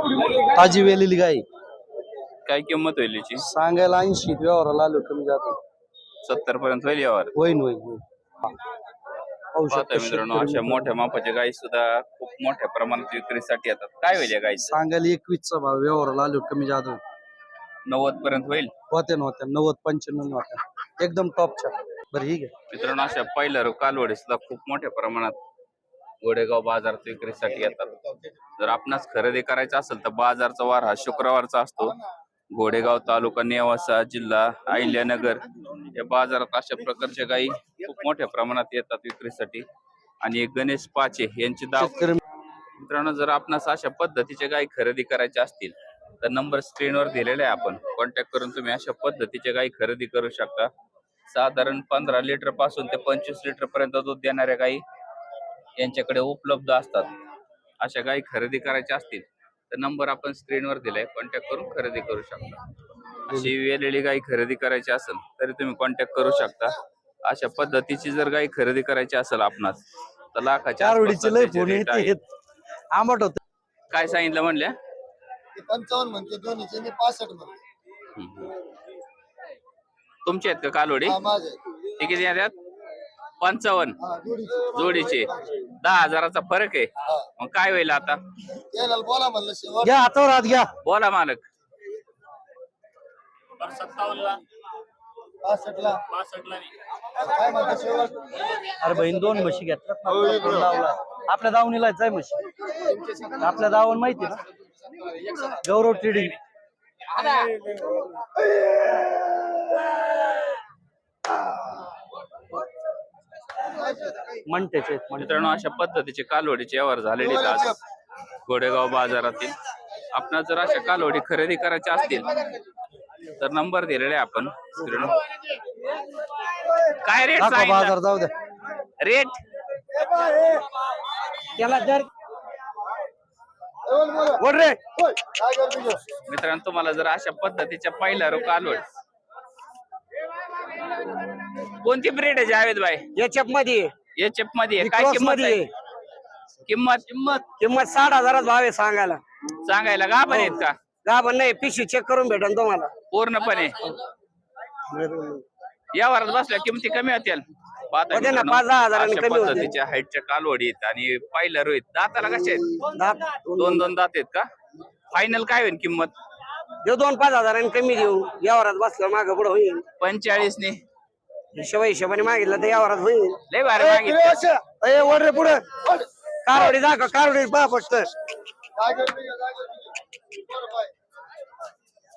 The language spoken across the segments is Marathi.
ताजी वेलेली गाय. काय किंमत होईल याची? सांगायला ऐंशी व्यवहाराला आलो कमी जातो सत्तर पर्यंत होईल यावर? होईन होईन होईन. पाहू शकता पाहताय मित्रांनो शेतकरी अशा मोठ्या मापाच्या गायी सुद्धा खूप मोठ्या प्रमाणात विक्रीसाठी येतात. काय होईल या गायचं? सांगायला एकवीसचा भाव व्यवहाराला आलो कमी जातो नव्वद पर्यंत होईल? होत्या नव्हत्या. नव्वद पंच्याण्णव होत्या. एकदम टॉपच्या बरं ठीक आहे. मित्रांनो अशा पहिल्या कालवडी सुद्धा खूप मोठ्या प्रमाणात गोडेगाव बाजारात विक्रीसाठी येतात. जर आपणास खरेदी करायचं असेल तर बाजारचा वार हा शुक्रवारचा असतो. घोडेगाव तालुका नेवासा जिल्हा अहिल्यानगर या बाजारात अशा प्रकारच्या गायी खूप मोठ्या प्रमाणात येतात विक्रीसाठी. आणि गणेश पाचे यांची दाव मित्रांनो जर आपणास अशा पद्धतीच्या गायी खरेदी करायच्या असतील तर नंबर स्क्रीनवर दिलेला आहे आपण. कॉन्टॅक्ट करून तुम्ही अशा पद्धतीच्या गायी खरेदी करू शकता. साधारण पंधरा लिटरपासून ते पंचवीस लिटर पर्यंत दूध देणाऱ्या गायी यांच्याकडे उपलब्ध असतात. अशा गायी खरेदी करायच्या असतील तर नंबर आपण स्क्रीनवर दिलाय कॉन्टॅक्ट करून खरेदी करू शकता. अशी वेलेली गायी खरेदी करायची असेल तरी तुम्ही कॉन्टॅक्ट करू शकता. अशा पद्धतीची जर गायी खरेदी करायची असेल आपणास तर लाखाच्या आसपास rate आंबट होत. काय सांगितलं म्हणल्या? पंचावन्न म्हणते दोन्हीचे मी पासष्ट म्हणते. तुमचे आहेत का कालोडी? हा माझे ते किती येतात पंचावन्न. हा जोडीचे. जोडीचे. दहा हजाराचा फरक आहे. मग काय होईल आता? यायला बोला म्हणलं शेवट. घ्या हातावर हात घ्या. बोला मालक. पासष्टला काय शेवट? अरे बहीण दोन म्हशी घेतल्यात ना, आपला फोन लावला आपल्या दावणीला जाय म्हशी. आपल्या दावण माहिती ना? गौरव ट्रेडिंग. म्हणतेच आहेत. मित्रांनो अशा पद्धतीचे कालवडीचे व्यवहार झालेले आहेत आज. गोडेगाव बाजारातील. आपणास जर अशा कालवडी खरेदी करायच्या असतील तर नंबर दिलेला आहे आपण. स्क्रीन काय रेट दाखवा बाजार जाऊ द्या रेट त्याला जर बोल रे? मित्रांनो तुम्हाला जर अशा पद्धतीच्या पहिल्या रो कालवड कोणती ब्रेड आहे जावेद भाई? याच्या मध्ये एच एफमध्ये. काय क्रॉस किंमत मध्ये आहे? किंमत? किंमत किंमत साठ हजारात भाव आहे सांगायला. सांगायला का बरे आहेत का? गाभण नाही पिशवी चेक करून भेटेल तुम्हाला. पूर्णपणे. या वरात बसल्या किमती कमी होतील. पाहता होते ना, मित्रांनो, पाच दहा हजारांनी अशा कमी. पद्धतीच्या हाईटच्या कालवडी आहेत आणि पहिल्या रोहित. दाताला कसे आहेत? दात- दोन दोन दात आहेत का? फायनल काय होईल किंमत? देऊ दोन पाच हजारांनी कमी देऊ. यावरात बसलं माग पुढे होईल. पंचेचाळीस ने हिशोबा हिशोबाने मागितलं तर यावरात होईल. लय भारी मागितलं. अरे वर रे पुढे. कारवडी दाखव कारवडी पहा फक्त.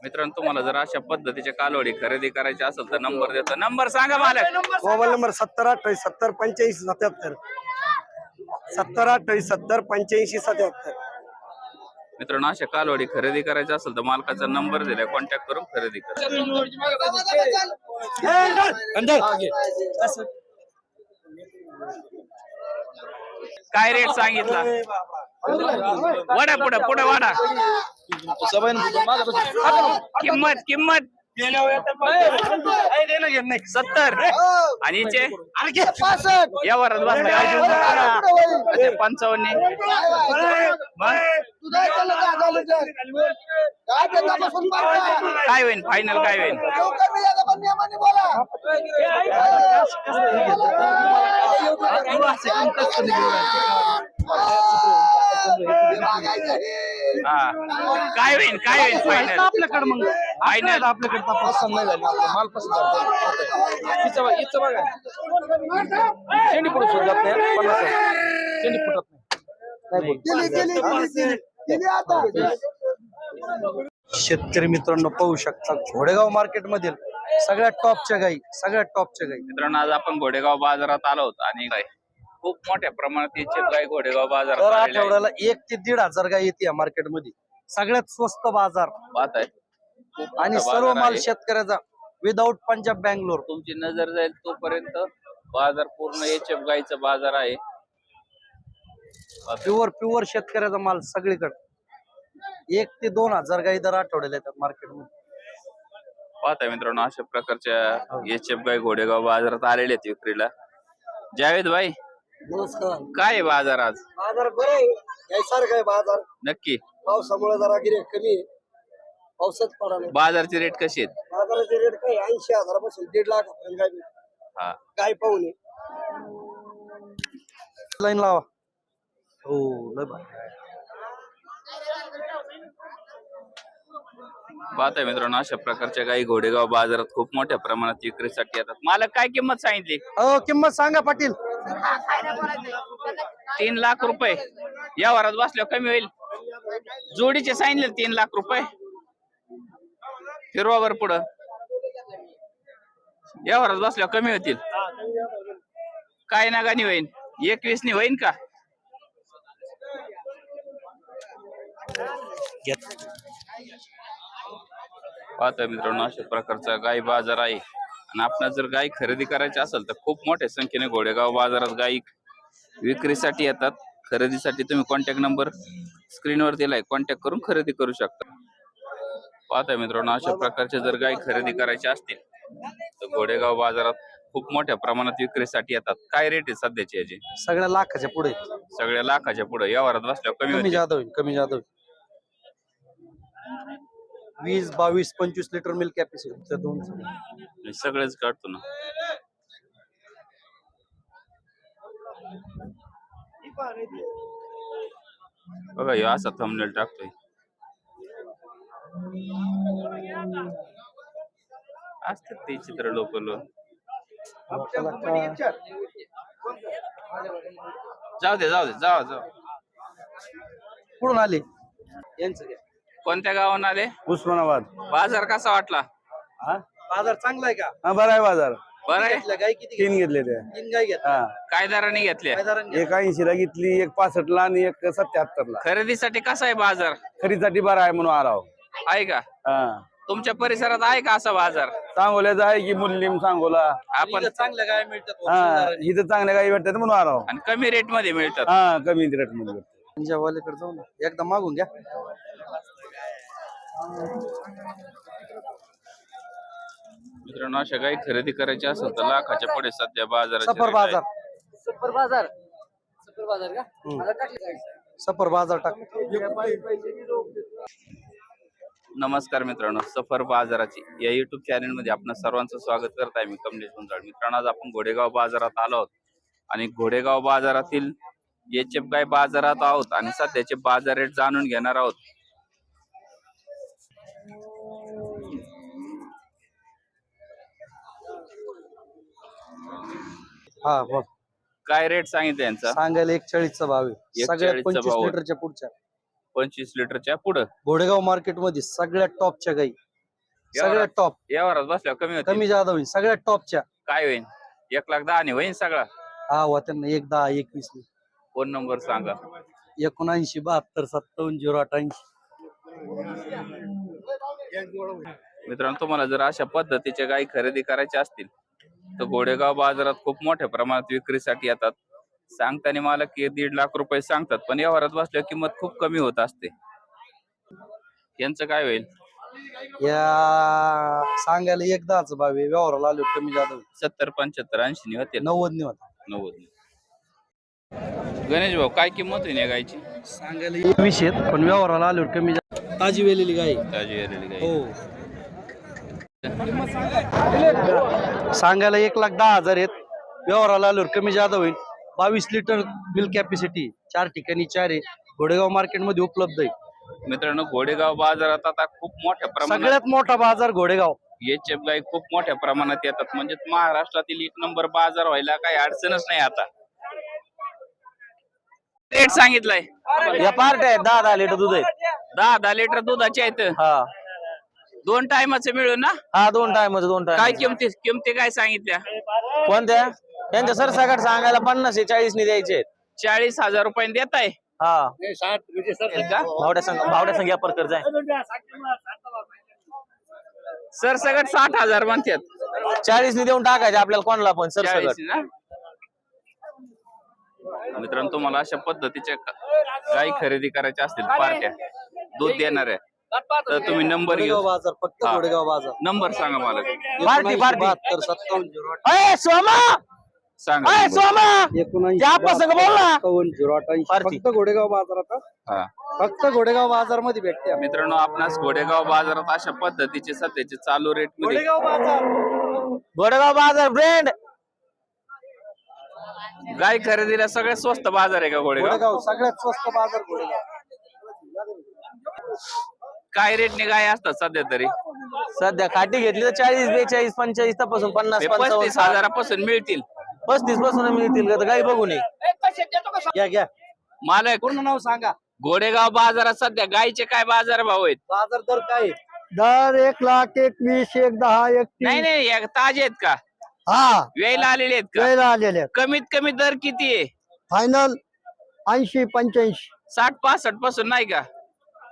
मित्रांनो तुम्हाला जर अशा पद्धतीच्या कालवडी खरेदी करायची असेल तर नंबर देतो. नंबर सांगा मालक. मोबाईल नंबर सत्तर अठ्ठावीस सत्तर पंच्याऐंशी सत्याहत्तर. सत्तर अठ्ठावीस सत्तर पंच्याऐंशी सत्याहत्तर. मित्रांनो अशा कालवडी खरेदी करायची असेल तर मालकाचा नंबर दिलाय. कॉन्टॅक्ट करून खरेदी करा. काय रेट सांगितला? वडा पुढे पुढे वाडा किंमत किंमत. सत्तर आणि पासष्ट या वरात बसले पंचावन्न काय होईल फायनल काय होईल नियमाने बोला हा काय होईल काय होईल फायनल आपल्याकडे मग फायनल आपल्याकडे तपास नाही झाली माल शेंडी पुढे सुद्धा नाही पन्नास शेंडी फुटत नाही शेतकरी मित्रांनो पाहू शकता घोडेगाव मार्केट मधील सगळ्यात टॉपच्या गाई सगळ्यात टॉपच्या गाई. मित्रांनो आज आपण घोडेगाव बाजारात आलो होतो आणि काय? खूप मोठ्या प्रमाणात याचे गाय घोडेगाव बाजारात दर आलेले आहेत. आठवड्याला एक ते दीड हजार गाय येते या मार्केटमध्ये सगळ्यात स्वस्त बाजार. पाहत आहे. खूप आणि सर्व बाजार माल आहे. शेतकऱ्याचा विदाऊट पंजाब बँगलोर. तुमची नजर जाईल तोपर्यंत बाजार पूर्ण एच एफ गायचा बाजार आहे. प्युअर प्युअर शेतकऱ्याचा माल सगळीकडे. एक ते दोन हजार गाई दर आठवड्याला येतात मार्केटमध्ये पाहताय मित्रांनो अशा प्रकारच्या एच एफ गाय घोडेगाव बाजारात आलेले आहेत विक्रीला. जावेद भाई नमस्कार. काय आहे बाजार आज? बाजार बरे यासारखं आहे बाजार. नक्की. पावसामुळे जरा गिरेक कमी आहे. पावसाच पडा नाही बाजारचे रेट कसे आहेत? बाजाराचे रेट काही ऐंशी हजारापासून दीड लाखापर्यंत गाय भेटते. हा. गाय पाहून लाईन लावा. हो लय भारी. पाहताय मित्रांनो अशा प्रकारच्या गाई घोडेगाव बाजारात खूप मोठ्या प्रमाणात विक्रीसाठी येतात. मला काय किंमत सांगितली? अहो किंमत सांगा पाटील. तीन लाख रुपये. या वरात बसल्यावर कमी होईल. जोडीचे सांगितले तीन लाख रुपये. फिरवा बर पुढं. या वरात बसल्यावर कमी होतील. काय ना गाणी होईल एकवीस नि होईन का? घेत पाहता मित्रांनो अशा प्रकारचा गाय बाजार आहे. आणि आपण जर गाय खरेदी करायची असेल तर खूप मोठ्या संख्येने घोडेगाव बाजारात गायी विक्रीसाठी येतात. खरेदीसाठी तुम्ही कॉन्टॅक्ट नंबर स्क्रीनवर दिलाय कॉन्टॅक्ट करून खरेदी करू शकता. पाहता मित्रांनो अशा प्रकारचे जर गाय खरेदी करायची असतील तर घोडेगाव बाजारात खूप मोठ्या प्रमाणात विक्रीसाठी येतात. काय रेट आहे सध्याची याची? सगळ्या लाखाच्या पुढे. सगळ्या लाखाच्या पुढे. व्यवहारात बसल्यावर कमी कमी. जादा होईल कमी जादा होईल. वीस बावीस पंचवीस लिटर मिल्क कॅपॅसिटी दोन मी सगळेच काढतो ना. बघा ह्यो असा थंबनेल टाकतोय. असतात ते चित्र लोक. जाऊ दे जाऊ दे जाऊ जाऊ. कुठून आले? यांचं घ्या. कोणत्या गावाहून आले? उस्मानाबाद. बाजार कसा वाटला? हा? बाजार चांगला आहे का? हा बरा आहे बाजार. बरं आहे? घेतल्या गाय किती तीन घेतले ते. तीन गाय घेत हा. काय दराने घेतल्या? काय दराने एक ऐंशी ला घेतली एक पासष्ट ला आणि एक सत्याहत्तर ला खरेदीसाठी कसा आहे बाजार? खरीसाठी बरा आहे म्हणून आराव आहे का? हा. तुमच्या परिसरात आहे का असा बाजार? सांगोल्याचा आहे की मुस्लिम सांगोला. आपण इथं चांगल्या गाय मिळतात हा इथं चांगल्या गाई भेटतात म्हणून आराव आणि कमी रेटमध्ये मिळतात. हा कमी रेटमध्ये भेटतात. वालीकडे जाऊ ना एकदा मागून घ्या. मित्रांनो अशा काही खरेदी करायची असेल तर लाखाच्या पुढे सध्या बाजाराचे सफर बाजार. सुपर बाजार? सुपर बाजार का? हम्म. सफर बाजार टाक. नमस्कार मित्रांनो सफर बाजाराची या युट्यूब चॅनलमध्ये आपण सर्वांचं स्वागत करत आहे मी कमलेश गुंजाळ. मित्रांनो आज आपण घोडेगाव बाजारात आलो आहोत. आणि घोडेगाव बाजारातील एच एफ गाय बाजारात आहोत आणि सध्याचे बाजार रेट जाणून घेणार आहोत. हा काय रेट सांगितलं यांचा? सांगायला एक चाळीसचा भाव आहे. 41 सगळ्या चा पंचवीस भाव आहे. लिटरच्या पुढच्या. पंचवीस लिटरच्या पुढं? घोडेगाव मार्केटमध्ये सगळ्यात टॉपच्या गाई. सगळ्यात टॉप. यावरच बसल्यावर कमी होते कमी जादा होईल. सगळ्यात टॉपच्या. काय होईल एक लाख दहा नाही होईल सगळा? हा हो त्यांना एक दहा एकवीस. फोन नंबर सांगा? एकोणऐंशी बहात्तर सत्तावन्न झिरो आठ ऐंशी मित्रांनो तुम्हाला जर अशा पद्धतीच्या गायी खरेदी करायच्या असतील तर घोडेगाव बाजारात खूप मोठ्या प्रमाणात विक्रीसाठी येतात. सांगताना मला की दीड लाख रुपये सांगतात पण यावरात बसल्यावर किंमत खूप कमी होत असते. यांचं काय होईल? या सांगायला एक दहाच भाव आहे व्यवहाराला आलो कमी जादा होईल. सत्तर पंच्याहत्तर ऐंशी होते नव्वद नाही होता. नव्वद गणेश भाऊ काय किंमत होईल या गायची सांगायला एकवीस आहेत पण व्यवहाराला आलो कमी जादा ताजी वेलेली गाय. ताजी आलेली गाय. हो. सांगायला एक लाख दहा हजार आहेत. व्यवहाराला आल्यावर कमी जादा होईल. बावीस लिटर मिल्क कॅपॅसिटी चार ठिकाणी चार आहे. घोडेगाव मार्केटमध्ये उपलब्ध आहे. मित्रांनो घोडेगाव बाजारात आता खूप मोठ्या प्रमाणात सगळ्यात मोठा बाजार घोडेगाव. एच एफ गाय खूप मोठ्या प्रमाणात येतात. म्हणजे महाराष्ट्रातील एक नंबर बाजार व्हायला काही अडचणच नाही आता. रेट सांगितलंय. या पार्ट आहे दहा दहा लिटर दूध आहे. दहा दहा लिटर दुधाचे आहेत. हा. दोन टायमाचे मिळून ना? हा दोन टाइम दोन काय किमती किमती काय सांगितल्या? कोणत्या? त्यांच्या सरसकट सांगायला पन्नास आहे चाळीस ने द्यायचे चाळीस हजार रुपये देत आहे? हा. का? भावड्या संघ भावड्या संघ सर सगळं साठ हजार म्हणतात. चाळीस ने देऊन टाकायचे आपल्याला कोणाला पण चाळीस ना? मित्रांनो तुम्हाला अशा पद्धतीच्या गाई खरेदी करायच्या असतील पार्ट्या. दूध देणाऱ्या. तर तुम्ही नंबर घेऊ. बाजार फक्त हा. घोडेगाव बाजार. नंबर सांगा मला. पार्टी पार्टी बहात्तर सत्तावन्न झिरो आठ सोमा! सांगा अय. सोमा! एकोणऐंशी त्या प्रसंग बोल ना. एकावन्न झिरो. फक्त घोडेगाव बाजारात हा. हा. फक्त घोडेगाव बाजारमध्ये भेटते मित्रांनो आपणास घोडेगाव बाजारात अशा पद्धतीचे सध्याचे चालू रेटमध्ये घोडेगाव बाजार. गोडेगाव बाजार ब्रँड गाय खरेदीला सगळ्यात स्वस्त बाजार आहे का घोडेगाव? घोडेगाव सगळ्यात स्वस्त बाजार घोडेगाव. काय रेटने गाय असतात सध्या तरी? सध्या खाटी घेतली तर चाळीस बेचाळीस पंचेचाळीसपासून पन्नास ते पस्तीस पंचावन्न हजारापासून मिळतील. पस्तीसपासून मिळतील का? तर काही बघू नये घ्या घ्या. मालक पूर्ण नाव सांगा. घोडेगाव बाजारात सध्या गायचे काय बाजार भाव आहेत? बाजार दर काय दर एक लाख एकवीस एक दहा एक नाही नाही या ताजे आहेत का? हा. वेळेला आलेले आहेत का? वेळेला आलेले कमीत कमी दर किती आहे? फायनल ऐंशी पंच्याऐंशी. साठ पासष्टपासून नाही का?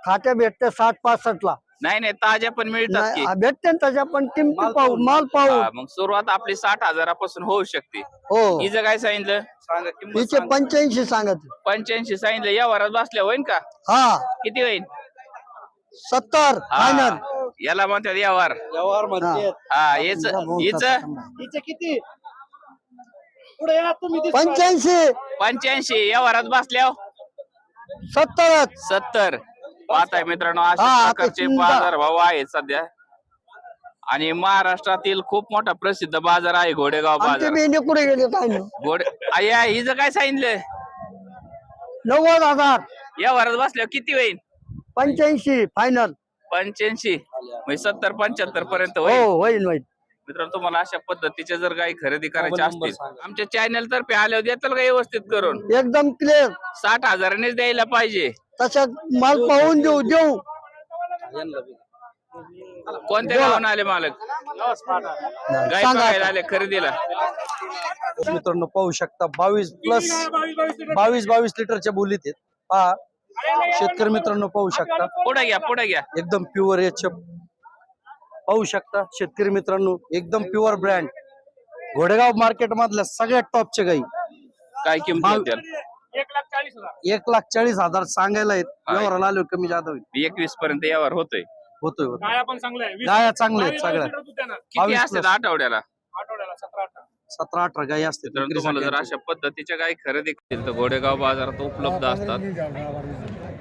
खात्या भेटते साठ पासष्ट ला. नाही नाही ताज्या पण मिळतात की. नाही, भेटते ना त्याच्या पण किमती पाहू माल पाहू. हा, मग सुरुवात आपली साठ हजारापासून होऊ शकते. हो. हिचं काय सांगितलं? सांगा किंमत तिचे. पंच्याऐंशी सांगत. पंच्याऐंशी सांगितलं या वरात बसल्या होईन का? हा. किती होईल सत्तर फायनल. हा, याला म्हणतात यावर. व्यवहार म्हणते हा. याच हिच? तिचे किती? पुढे या तुम्ही दिसता. पंच्याऐंशी. पंच्याऐंशी या वरात बसल्या सत्तरच. सत्तर. पाहताय मित्रांनो अशा हा, प्रकारचे चिंता. बाजार भाव आहेत सध्या. आणि महाराष्ट्रातील खूप मोठा प्रसिद्ध बाजार आहे घोडेगाव आमचे बाजार. मेंढे कुठे गेले काय नाही? घोडे आया हिचं काय सांगितलं? नव्वद हजार. या वरात बसल्यावर किती होईल पंच्याऐंशी फायनल पंच्याऐंशी. म्हणजे सत्तर पंच्याहत्तर पर्यंत हो होईल होईल. होईल मित्रांनो तुम्हाला अशा पद्धतीचे जर काही खरेदी करायचे असतील. आमच्या चॅनल तर्फे आल्यावर देताल का व्यवस्थित करून? एकदम क्लिअर साठ हजारानेच द्यायला पाहिजे. तसं माल पाहून देऊ देऊ. कोणत्या गावाने आले मालक? गाय सांगा बघायला आता. आले खरेदीला. मित्रांनो पाहू शकता बावीस प्लस बावीस बावीस लिटरच्या बोलीत आहेत. पहा शेतकरी मित्रांनो पाहू शकता. पुढे घ्या पुढे घ्या. एकदम प्युअर याच्या पाहू शकता शेतकरी मित्रांनो एकदम प्युअर ब्रँड घोडेगाव मार्केट मधल्या सगळ्यात टॉपच्या गाई. काय किंमत होत्या एक लाख चाळीस हजार सांगायला आहेत. व्यवहाराला आलो कमी जादा होईल. एकवीस पर्यंत यावर होतोय. होतोय होतोय. गाया पण चांगल्या आहे. वीस- गाया चांगल्या आहेत बावीस सगळ्या. लिटर दूध देणार. किती बावीस असतात plus. आठवड्याला? आठवड्याला सतरा अठरा. सतरा अठरा गाई असते तर तुम्हाला जर अशा पद्धतीच्या काही खरेदी केली तर घोडेगाव बाजारात उपलब्ध असतात.